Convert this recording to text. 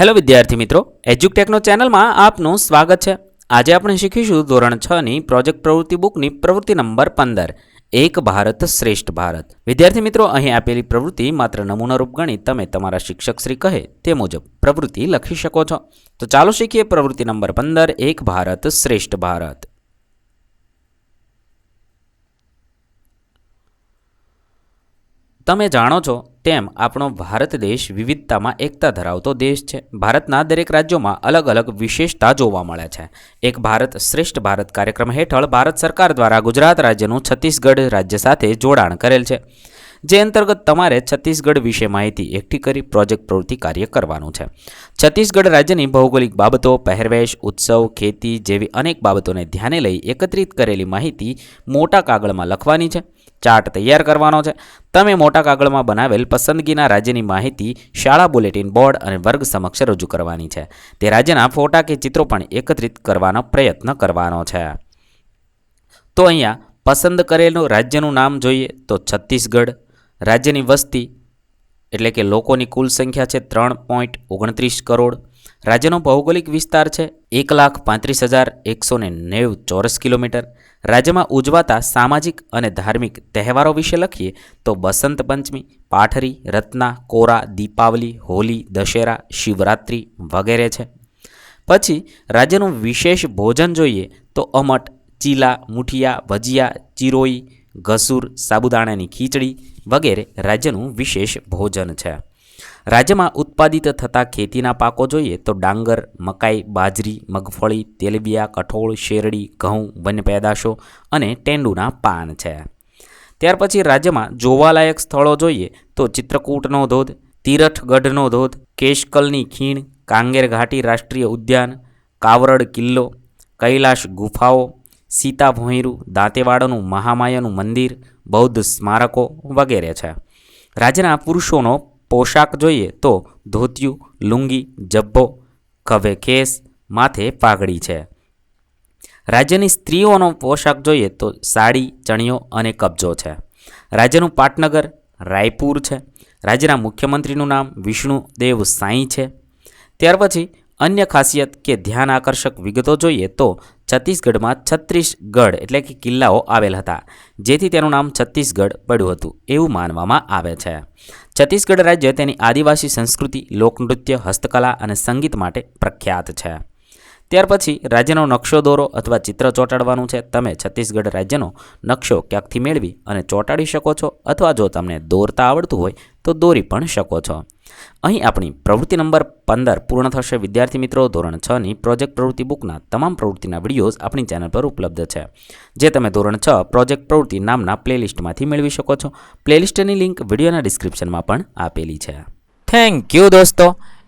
Hello વિદ્યાર્થી મિત્રો, એજ્યુકટેકનો ચેનલમાં આપનું સ્વાગત છે. આજે આપણે શીખીશું ધોરણ છની પ્રોજેક્ટ પ્રવૃત્તિ બુકની પ્રવૃત્તિ નંબર પંદર, એક ભારત શ્રેષ્ઠ ભારત. વિદ્યાર્થી મિત્રો, અહીં આપેલી પ્રવૃત્તિ માત્ર નમૂનારૂપ ગણી તમે તમારા શિક્ષક શ્રી કહે તે મુજબ પ્રવૃત્તિ લખી શકો છો. તો ચાલો શીખીએ પ્રવૃત્તિ નંબર પંદર, એક ભારત શ્રેષ્ઠ ભારત. તમે જાણો છો, તેમ આપણો ભારત દેશ વિવિધતામાં એકતા ધરાવતો દેશ છે. ભારતના દરેક રાજ્યોમાં અલગ અલગ વિશેષતા જોવા મળે છે. એક ભારત શ્રેષ્ઠ ભારત કાર્યક્રમ હેઠળ ભારત સરકાર દ્વારા ગુજરાત રાજ્યનું છત્તીસગઢ રાજ્ય સાથે જોડાણ કરેલ છે. જે અંતર્ગત તમારે છત્તીસગઢ વિશે માહિતી એકઠી કરી પ્રોજેક્ટ પ્રવૃત્તિ કાર્ય કરવાનું છે. છત્તીસગઢ રાજ્યની ભૌગોલિક બાબતો, પહેરવેશ, ઉત્સવ, ખેતી જેવી અનેક બાબતોને ધ્યાને લઈ એકત્રિત કરેલી માહિતી મોટા કાગળમાં લખવાની છે. ચાર્ટ તૈયાર કરવાનો છે. તમે મોટા કાગળમાં બનાવેલ પસંદગીના રાજ્યની માહિતી શાળા બુલેટિન બોર્ડ અને વર્ગ સમક્ષ રજૂ કરવાની છે. તે રાજ્યના ફોટા કે ચિત્રો પણ એકત્રિત કરવાનો પ્રયત્ન કરવાનો છે. તો અહીંયા પસંદ કરેલું રાજ્યનું નામ જોઈએ તો છત્તીસગઢ. રાજ્યની વસ્તી એટલે કે લોકોની કુલ સંખ્યા છે ત્રણ પોઈન્ટ ઓગણત્રીસ કરોડ. રાજ્યનો ભૌગોલિક વિસ્તાર છે એક લાખ પાંત્રીસ હજાર એકસો ને નેવું ચોરસ કિલોમીટર. રાજ્યમાં ઉજવાતા સામાજિક અને ધાર્મિક તહેવારો વિશે લખીએ તો બસંત પંચમી, પાઠરી, રત્ના, કોરા, દીપાવલી, હોલી, દશેરા, શિવરાત્રિ વગેરે છે. પછી રાજ્યનું વિશેષ ભોજન જોઈએ તો અમટ, ચીલા, મુઠિયા, ભજીયા, ચિરોઈ, ઘસૂર, સાબુદાણાની ખીચડી વગેરે રાજ્યનું વિશેષ ભોજન છે. રાજ્યમાં ઉત્પાદિત થતા ખેતીના પાકો જોઈએ તો ડાંગર, મકાઈ, બાજરી, મગફળી, તેલબિયા, કઠોળ, શેરડી, ઘઉં વન પેદાશો અને ટેંડુના પાન છે. ત્યાર પછી રાજ્યમાં જોવાલાયક સ્થળો જોઈએ તો ચિત્રકૂટનો ધોધ, તીરથગઢનો ધોધ, કેશકલની ખીણ, કાંગેર ઘાટી રાષ્ટ્રીય ઉદ્યાન, કાવરડ કિલ્લો, કૈલાશ ગુફાઓ, સીતા ભોંયરું, દાંતેવાડાનું મહામાયાનું મંદિર, બૌદ્ધ સ્મારકો વગેરે છે. રાજ્યના પુરુષોનો પોશાક જોઈએ તો ધોતિયું, લુંગી, જબ્બો ખભે ખેસ માથે પાઘડી છે. રાજ્યની સ્ત્રીઓનો પોશાક જોઈએ તો સાડી, ચણિયો અને કબજો છે. રાજ્યનું પાટનગર, રાયપુર છે. રાજ્યના મુખ્યમંત્રીનું નામ વિષ્ણુદેવ સાંઈ છે. ત્યાર પછી અન્ય ખાસિયત કે ધ્યાન આકર્ષક વિગતો જોઈએ તો છત્તીસગઢમાં છત્રીસગઢ એટલે કે કિલ્લાઓ આવેલ હતા, જેથી તેનું નામ છત્તીસગઢ પડ્યું હતું એવું માનવામાં આવે છે. છત્તીસગઢ રાજ્ય તેની આદિવાસી સંસ્કૃતિ લોકનૃત્ય હસ્તકલા અને સંગીત માટે પ્રખ્યાત છે. ત્યાર પછી રાજ્યનો નકશો દોરો અથવા ચિત્ર ચોંટાડવાનું છે. તમે છત્તીસગઢ રાજ્યનો નકશો ક્યાંકથી મેળવી અને ચોંટાડી શકો છો અથવા જો તમને દોરતા આવડતું હોય તો દોરી પણ શકો છો. અહીં આપણી પ્રવૃત્તિ નંબર પંદર પૂર્ણ થશે. વિદ્યાર્થી મિત્રો, ધોરણ છની પ્રોજેક્ટ પ્રવૃત્તિ બુકના તમામ પ્રવૃત્તિના વિડીયોઝ આપણી ચેનલ પર ઉપલબ્ધ છે. જે તમે ધોરણ છ પ્રોજેક્ટ પ્રવૃત્તિ નામના પ્લેલિસ્ટમાંથી મેળવી શકો છો. પ્લેલિસ્ટની લિંક વિડીયોના ડિસ્ક્રિપ્શનમાં પણ આપેલી છે. થેન્ક યુ દોસ્તો.